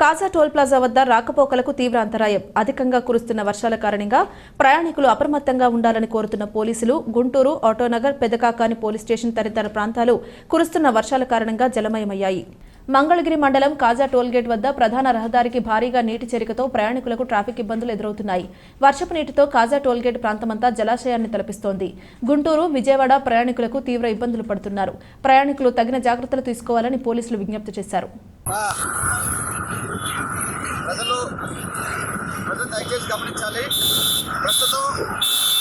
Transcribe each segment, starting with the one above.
కాజా toll plaza వద్ద రాకపోకలకు తీవ్ర అంతరాయం. అధికంగా కురుస్తున్న వర్షాల కారణంగా ప్రయాణికులు అప్రమత్తంగా ఉండాలని కోరుతున్న పోలీసులు గుంటూరు ఆటోనగర్ పెదకాకాని పోలీస్ స్టేషన్ తదితర ప్రాంతాలు కురుస్తున్న వర్షాల కారణంగా జలమయమయ్యాయి. మంగళగిరి మండలం కాజా టోల్గేట్ వద్ద ప్రధాన రహదారికి భారీగా నీటి చేరికతో ప్రయాణికులకు ట్రాఫిక్ ఇబ్బందులు ఎదురవుతున్నాయి. వర్షపు నీటితో కాజా టోల్గేట్ ప్రాంతమంతా జలాశయాన్ని తలపిస్తోంది. గుంటూరు విజయవాడ ప్రయాణికులకు తీవ్ర ఇబ్బందులు పడుతున్నారు. ప్రయాణికులు తగిన జాగ్రత్తలు తీసుకోవాలని పోలీసులు విజ్ఞప్తి చేశారు. ప్రజలు ప్రజలు దయచేసి గమనించాలి. ప్రస్తుతం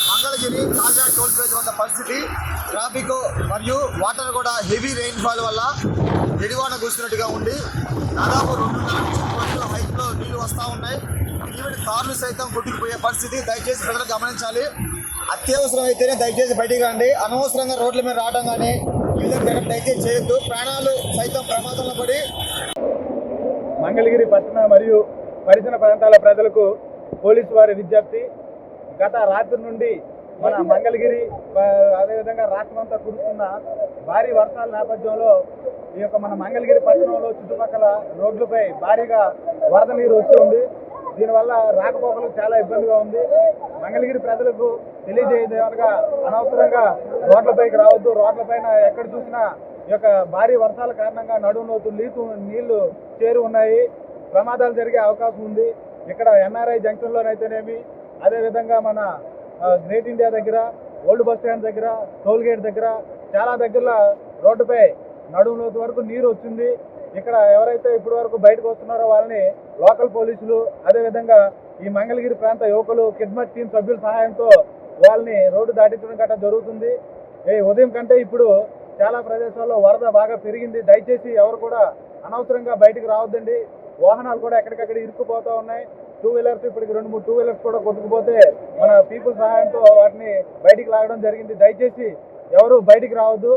మంగళగిరి తాజా టోల్ ప్లేస్ వద్ద పరిస్థితి ట్రాఫిక్ మరియు వాటర్ కూడా హెవీ రెయిన్ఫాల్ వల్ల ఎడివాన కూర్చున్నట్టుగా ఉండి దాదాపు రెండున్నర నుంచి హైట్లో నీళ్ళు వస్తూ ఉన్నాయి. ఈవెన్ కార్లు సైతం కొట్టుకుపోయే పరిస్థితి. దయచేసి ప్రజలు గమనించాలి. అత్యవసరం అయితేనే దయచేసి బయటికి రండి. అనవసరంగా రోడ్ల మీద రావడం కానీ ఈ విధంగా దయచేసి చేయొద్దు. ప్రాణాలు సైతం ప్రమాదంలో పడి మంగళగిరి పట్టణ మరియు పరిసర ప్రాంతాల ప్రజలకు పోలీసు వారి విజ్ఞప్తి. గత రాత్రి నుండి మన మంగళగిరి అదేవిధంగా రాష్ట్రమంతా కురుస్తున్న భారీ వర్షాల నేపథ్యంలో ఈ యొక్క మన మంగళగిరి పట్టణంలో చుట్టుపక్కల రోడ్లపై భారీగా వరద నీరు వచ్చి ఉంది. దీనివల్ల రాకపోకలకు చాలా ఇబ్బందిగా ఉంది. మంగళగిరి ప్రజలకు తెలియజేయగా అనవసరంగా రోడ్లపైకి రావద్దు. రోడ్లపైన ఎక్కడ చూసినా ఈ యొక్క భారీ వర్షాల కారణంగా నడుములోతు నీతు నీళ్ళు చేరి ఉన్నాయి. ప్రమాదాలు జరిగే అవకాశం ఉంది. ఇక్కడ ఎన్ఆర్ఐ జంక్షన్లోనైతేనేమి అదేవిధంగా మన గ్రేట్ ఇండియా దగ్గర ఓల్డ్ బస్ స్టాండ్ దగ్గర టోల్ గేట్ దగ్గర చాలా దగ్గరలో రోడ్డుపై నడుములోతు వరకు నీరు వచ్చింది. ఇక్కడ ఎవరైతే ఇప్పటి వరకు బయటకు వస్తున్నారో వాళ్ళని లోకల్ పోలీసులు అదేవిధంగా ఈ మంగళగిరి ప్రాంత యువకులు కిడ్మట్ టీం సభ్యుల సహాయంతో వాళ్ళని రోడ్డు దాటించడం గట్రా జరుగుతుంది. ఈ ఉదయం కంటే ఇప్పుడు చాలా ప్రదేశాల్లో వరద బాగా పెరిగింది. దయచేసి ఎవరు కూడా అనవసరంగా బయటికి రావద్దండి. వాహనాలు కూడా ఎక్కడికక్కడ ఇరుక్కుపోతూ ఉన్నాయి. టూ వీలర్స్ ఇప్పటికి రెండు మూడు టూ వీలర్స్ కూడా కొట్టుకుపోతే మన పీపుల్ సహాయంతో వాటిని బయటికి లాగడం జరిగింది. దయచేసి ఎవరు బయటికి రావద్దు.